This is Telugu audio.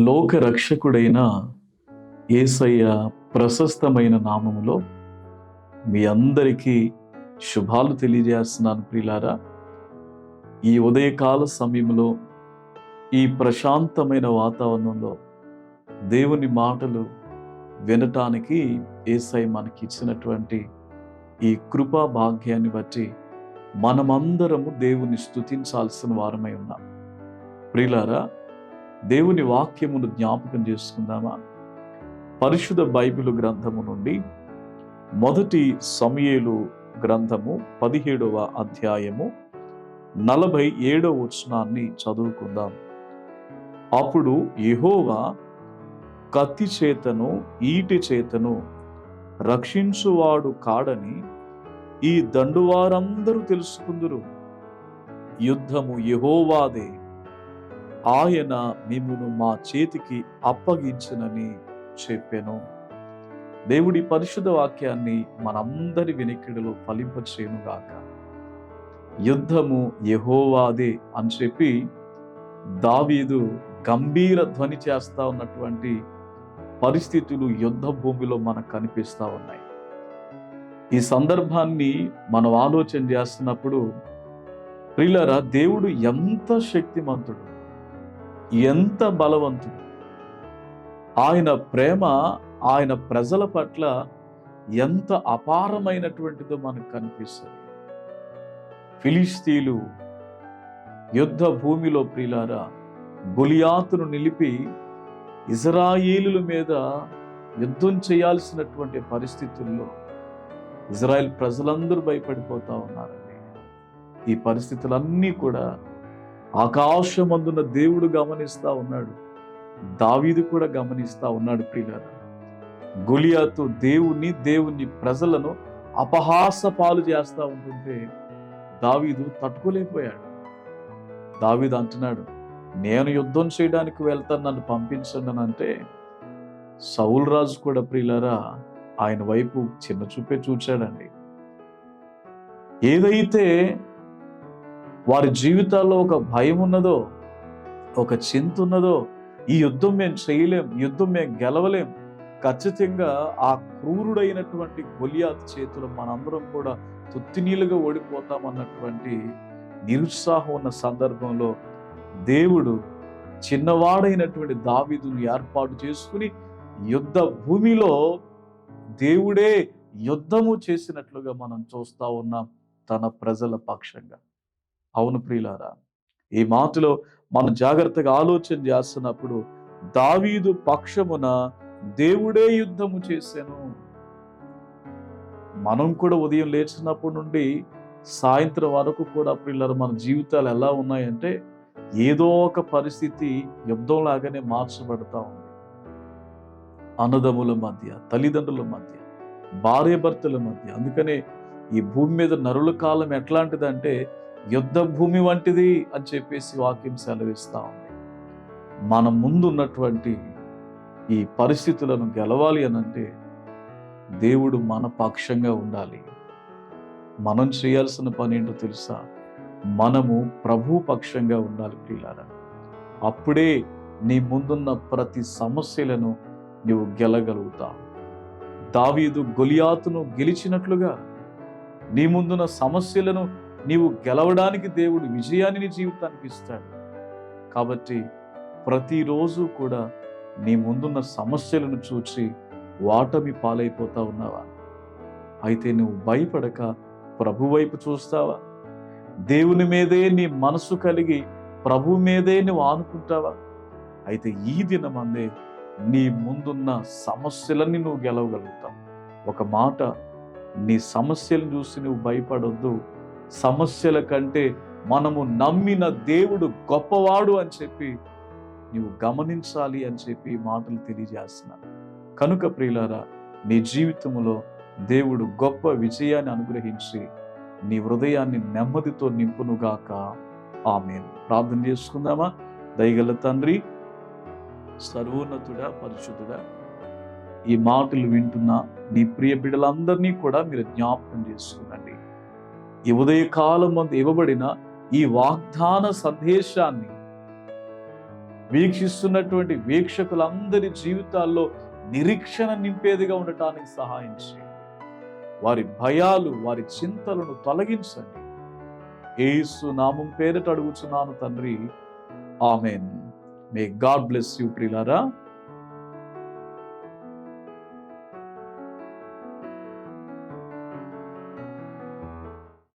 లోక రక్షకుడైన ఏసయ్య ప్రశస్తమైన నామములో మీ అందరికీ శుభాలు తెలియజేస్తున్నాను ప్రియులారా. ఈ ఉదయకాల సమయంలో ఈ ప్రశాంతమైన వాతావరణంలో దేవుని మాటలు వినటానికి ఏసై మనకి ఇచ్చినటువంటి ఈ కృపా భాగ్యాన్ని బట్టి మనమందరము దేవుని స్తుతించాల్సిన వారమై ఉన్నాం. ప్రియులారా దేవుని వాక్యమును జ్ఞాపకం చేసుకుందామా? పరిశుద్ధ బైబిల్ గ్రంథము నుండి మొదటి సమయేలు గ్రంథము పదిహేడవ అధ్యాయము నలభై ఏడవ వచనాన్ని చదువుకుందాం. అప్పుడు యహోవా కత్తి చేతను ఈటి చేతను రక్షించువాడు కాడని ఈ దండువారందరూ తెలుసుకుందురు. యుద్ధము యహోవాదే. ఆయన మిమ్మును మా చేతికి అప్పగించనని చెప్పాను. దేవుడి పరిశుద్ధ వాక్యాన్ని మనందరి వెనికిడిలో ఫలింపచేయునుగాక యుద్ధము యహోవాదే అని చెప్పి దావీదు గంభీర ధ్వని చేస్తా ఉన్నటువంటి పరిస్థితులు యుద్ధ భూమిలో మనకు కనిపిస్తా ఉన్నాయి. ఈ సందర్భాన్ని మనం ఆలోచన చేస్తున్నప్పుడు ప్రిలరా దేవుడు ఎంత శక్తిమంతుడు. ఎంత బలవంతుడు. ఆయన ప్రేమ ఆయన ప్రజల పట్ల ఎంత అపారమైనటువంటిదో మనకు కనిపిస్తుంది. ఫిలిస్తీలు యుద్ధ భూమిలో ప్రియులారా గులియాతును నిలిపి ఇజ్రాయేలుల మీద యుద్ధం చేయాల్సినటువంటి పరిస్థితుల్లో ఇజ్రాయెల్ ప్రజలందరూ భయపడిపోతూ ఉన్నారండి. ఈ పరిస్థితులన్నీ కూడా ఆకాశమందున్న దేవుడు గమనిస్తా ఉన్నాడు. దావీదు కూడా గమనిస్తా ఉన్నాడు ప్రియుల గులియాతో దేవుని దేవుని ప్రజలను అపహాస పాలు చేస్తా ఉంటుంటే దావీదు తట్టుకోలేకపోయాడు. దావీదు అంటున్నాడు నేను యుద్ధం చేయడానికి వెళ్తాను నన్ను పంపించండి అని అంటే సౌల్ రాజు కూడా ప్రియులరా ఆయన వైపు చిన్న చూపే చూచాడండి. ఏదైతే వారి జీవితాల్లో ఒక భయం ఉన్నదో ఒక చింత ఉన్నదో ఈ యుద్ధం మేము చేయలేం యుద్ధం మేము గెలవలేం. ఖచ్చితంగా ఆ క్రూరుడైనటువంటి గొలియాత్ చేతులు మనందరం కూడా తొత్తినీలుగా ఓడిపోతామన్నటువంటి నిరుత్సాహం ఉన్న సందర్భంలో దేవుడు చిన్నవాడైనటువంటి దావీదును ఏర్పాటు చేసుకుని యుద్ధ భూమిలో దేవుడే యుద్ధము చేసినట్లుగా మనం చూస్తూ ఉన్నాం తన ప్రజల పక్షంగా. అవును ప్రియులారా ఈ మాటలో మనం జాగ్రత్తగా ఆలోచన చేస్తున్నప్పుడు దావీదు పక్షమున దేవుడే యుద్ధము చేశాను మనం కూడా ఉదయం లేచినప్పటి నుండి సాయంత్రం వరకు కూడా పిల్లలు మన జీవితాలు ఎలా ఉన్నాయంటే ఏదో ఒక పరిస్థితి యుద్ధం లాగానే మార్చబడతా ఉంది. అన్నదమ్ముల మధ్య తల్లిదండ్రుల మధ్య భార్యాభర్తల మధ్య. అందుకనే ఈ భూమి మీద నరుల కాలం ఎట్లాంటిదంటే యుద్ధ భూమి వంటిది అని చెప్పేసి వాక్యం సెలవిస్తా ఉంది. మన ముందున్నటువంటి ఈ పరిస్థితులను గెలవాలి అనంటే దేవుడు మన పక్షంగా ఉండాలి. మనం చేయాల్సిన పని ఏంటో తెలుసా? మనము ప్రభు పక్షంగా ఉండాలి పిల్లారా అప్పుడే నీ ముందున్న ప్రతి సమస్యలను నువ్వు గెలగలుగుతావు. దావీదు గొలియాతును గెలిచినట్లుగా నీ ముందున్న సమస్యలను నీవు గెలవడానికి దేవుడు విజయాన్ని నీ జీవితానికి ఇస్తాడు. కాబట్టి ప్రతిరోజు కూడా నీ ముందున్న సమస్యలను చూసి వాటమి పాలైపోతా ఉన్నావా? అయితే నువ్వు భయపడక ప్రభు వైపు చూస్తావా? దేవుని మీదే నీ మనసు కలిగి ప్రభు మీదే నువ్వు ఆనుకుంటావా? అయితే ఈ దినమందే నీ ముందున్న సమస్యలన్నీ నువ్వు గెలవగలుగుతావు. ఒక మాట నీ సమస్యలను చూసి నువ్వు భయపడొద్దు. సమస్యల కంటే మనము నమ్మిన దేవుడు గొప్పవాడు అని చెప్పి నువ్వు గమనించాలి అని చెప్పి మాటలు తెలియజేస్తున్నాను. కనుక ప్రియులారా నీ జీవితంలో దేవుడు గొప్ప విజయాన్ని అనుగ్రహించి నీ హృదయాన్ని నెమ్మదితో నింపునుగాక. ఆమె ప్రార్థన చేసుకుందామా? దయగల తండ్రి సర్వోన్నతుడా పరిశుద్ధుడా ఈ మాటలు వింటున్న నీ ప్రియ బిడ్డలందరినీ కూడా మీరు జ్ఞాపకం చేసుకునండి. ఈ ఉదయకాలం మందు ఇవ్వబడిన ఈ వాగ్దాన సందేశాన్ని వీక్షిస్తున్నటువంటి వీక్షకులందరి జీవితాల్లో నిరీక్షణ నింపేదిగా ఉండటానికి సహాయం చేయండి. వారి భయాలు వారి చింతలను తొలగించండి. ఏసు నామం పేరిట అడుగుచున్నాను తండ్రి. Amen. May God bless you ప్రిలారా